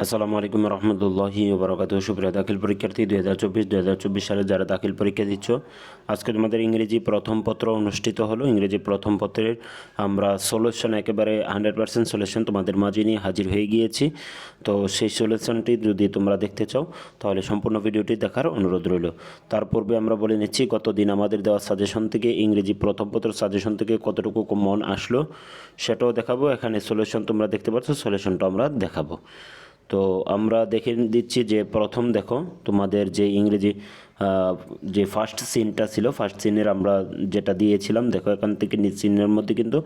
আসসালামু আলাইকুম রহমতুল্লাহি ওবরাকাত সুপ্রিয় দাখিল পরীক্ষার্থী, দুই হাজার চব্বিশ, দুই হাজার চব্বিশ সালে যারা দাখিল পরীক্ষা দিচ্ছ আজকে তোমাদের ইংরেজি প্রথম পত্র অনুষ্ঠিত হলো। ইংরেজি প্রথম পত্রের আমরা সলিউশন একেবারে হান্ড্রেড পার্সেন্ট সলিউশন তোমাদের মাঝে নিয়ে হাজির হয়ে গিয়েছি। তো সেই সলিউশনটি যদি তোমরা দেখতে চাও, তাহলে সম্পূর্ণ ভিডিওটি দেখার অনুরোধ রইল। তার পূর্বে আমরা বলে নিচ্ছি গতদিন আমাদের দেওয়া সাজেশন থেকে, ইংরেজি প্রথম পত্র সাজেশন থেকে কতটুকু মন আসলো, সেটাও দেখাবো। এখানে সলিউশন তোমরা দেখতে পাচ্ছ সলিউশনটা আমরা দেখাবো। তো আমরা দেখে দিচ্ছি যে প্রথম দেখো, তোমাদের যে ইংরেজি যে ফার্স্ট সিনটা ছিল ফার্স্ট সিনের আমরা যেটা দিয়েছিলাম, দেখো এখান থেকে সিনের মধ্যে কিন্তু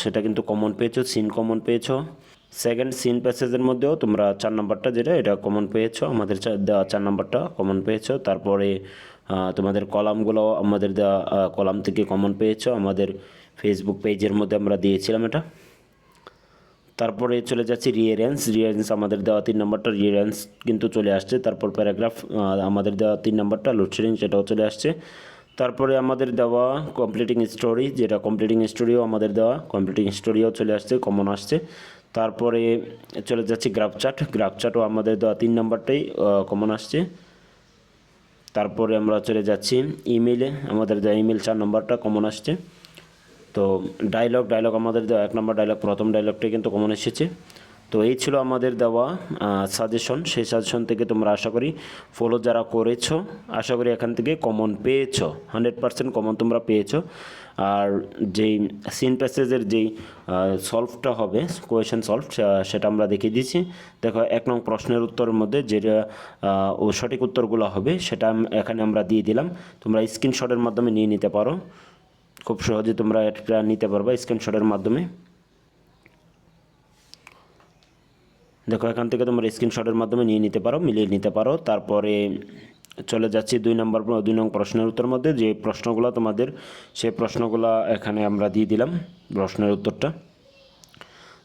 সেটা কিন্তু কমন পেয়েছ সিন কমন পেয়েছ। সেকেন্ড সিন প্যাসেজের মধ্যেও তোমরা চার নাম্বারটা যেটা, এটা কমন পেয়েছ, আমাদের দেওয়া চার নাম্বারটা কমন পেয়েছ। তারপরে তোমাদের কলামগুলো আমাদের দেওয়া কলাম থেকে কমন পেয়েছ, আমাদের ফেসবুক পেজের মধ্যে আমরা দিয়েছিলাম এটা। তারপরে চলে যাচ্ছি রিয়ারেন্স রিয়ারেন্স আমাদের দেওয়া তিন নম্বরটা রিয়ারেন্স কিন্তু চলে আসছে। তারপর প্যারাগ্রাফ আমাদের দেওয়া তিন নম্বরটা লোডশেডিং সেটাও চলে আসছে। তারপরে আমাদের দেওয়া কমপ্লিটিং স্টোরি যেটা কমপ্লিটিং স্টোরিও আমাদের দেওয়া কমপ্লিটিং স্টোরিও চলে আসছে কমন আসছে। তারপরে চলে যাচ্ছি গ্রাফ চার্ট গ্রাফ চার্টও আমাদের দেওয়া তিন নম্বরটাই কমন আসছে। তারপরে আমরা চলে যাচ্ছি ইমেলে আমাদের দেওয়া ইমেল চার নম্বরটা কমন আসছে। তো ডায়লগ ডায়লগ আমাদের দেওয়া, এক নম্বর ডায়লগ প্রথম ডায়লগটাই কিন্তু কমন এসেছে। তো এই ছিল আমাদের দেওয়া সাজেশন সেই সাজেশন থেকে তোমরা আশা করি ফলো যারা করেছ, আশা করি এখান থেকে কমন পেয়েছ হান্ড্রেড পার্সেন্ট কমন তোমরা পেয়েছ। আর যেই সিন প্যাসেজের যেই সলভটা হবে কোয়েশন সলভ সেটা আমরা দেখিয়ে দিচ্ছি। দেখো, এক নং প্রশ্নের উত্তরের মধ্যে যেটা ও সঠিক উত্তরগুলো হবে, সেটা এখানে আমরা দিয়ে দিলাম। তোমরা স্ক্রিনশটের মাধ্যমে নিয়ে নিতে পারো। খুব সহজে তোমরা এটা নিতে পারবে স্ক্রিনশটের মাধ্যমে। দেখো, এখান থেকে তোমরা স্ক্রিনশটের মাধ্যমে নিয়ে নিতে পারো, মিলিয়ে নিতে পারো। তারপরে চলে যাচ্ছি দুই নম্বর দুই নং প্রশ্নের উত্তর মধ্যে। যে প্রশ্নগুলো তোমাদের, সেই প্রশ্নগুলো এখানে আমরা দিয়ে দিলাম প্রশ্নের উত্তরটা।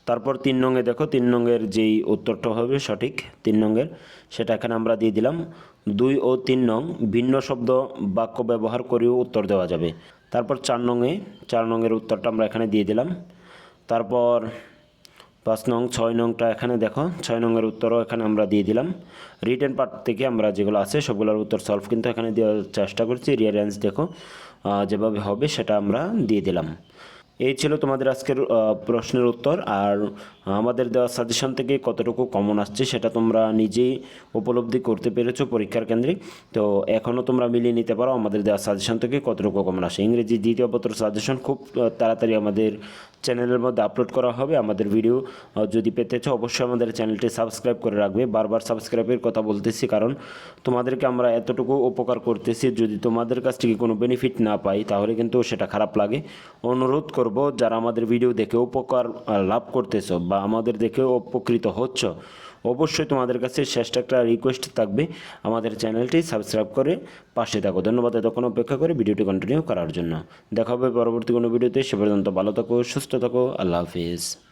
তারপর তিন নঙে দেখো, তিন নঙের যেই উত্তরটা হবে সঠিক, তিন নঙের সেটা এখানে আমরা দিয়ে দিলাম। দুই ও তিন নং ভিন্ন শব্দ বাক্য ব্যবহার করেও উত্তর দেওয়া যাবে। তারপর চার নঙে চার নঙের উত্তরটা আমরা এখানে দিয়ে দিলাম। তারপর পাঁচ নং, ছয় নংটা এখানে দেখো, ছয় নংয়ের উত্তরও এখানে আমরা দিয়ে দিলাম। রিটেন পার্ট থেকে আমরা যেগুলো আছে, সবগুলোর উত্তর সলভ কিন্তু এখানে দেওয়ার চেষ্টা করছি। রিয়ারেঞ্জ দেখো যেভাবে হবে সেটা আমরা দিয়ে দিলাম। এই ছিল তোমাদের আজকের প্রশ্নের উত্তর। আর আমাদের দেওয়া সাজেশন থেকে কতটুকু কমন আসছে সেটা তোমরা নিজেই উপলব্ধি করতে পেরেছ পরীক্ষার কেন্দ্রে। তো এখনও তোমরা মিলিয়ে নিতে পারো আমাদের দেওয়া সাজেশন থেকে কতটুকু কমন আসে। ইংরেজি দ্বিতীয় পত্র সাজেশন খুব তাড়াতাড়ি আমাদের চ্যানেলের মধ্যে আপলোড করা হবে। আমাদের ভিডিও যদি পেতে চাও, অবশ্যই আমাদের চ্যানেলটি সাবস্ক্রাইব করে রাখবে। বারবার সাবস্ক্রাইবের কথা বলতেছি কারণ তোমাদেরকে আমরা এতটুকু উপকার করতেছি। যদি তোমাদের কাছ থেকে কোনো বেনিফিট না পাই, তাহলে কিন্তু সেটা খারাপ লাগে। অনুরোধ করব, যারা আমাদের ভিডিও দেখে উপকার লাভ করতেছো বা আমাদের দেখে উপকৃত হচ্ছ অবশ্যই তোমাদের কাছে শেষটা একটা রিকোয়েস্ট থাকবে। আমাদের চ্যানেলটি সাবস্ক্রাইব করে পাশে থাকো। ধন্যবাদ এতক্ষণ অপেক্ষা করে ভিডিওটি কন্টিনিউ করার জন্য। দেখা হবে পরবর্তী কোনো ভিডিওতে। সে পর্যন্ত ভালো থাকো, সুস্থ থাকো। আল্লাহ হাফিজ।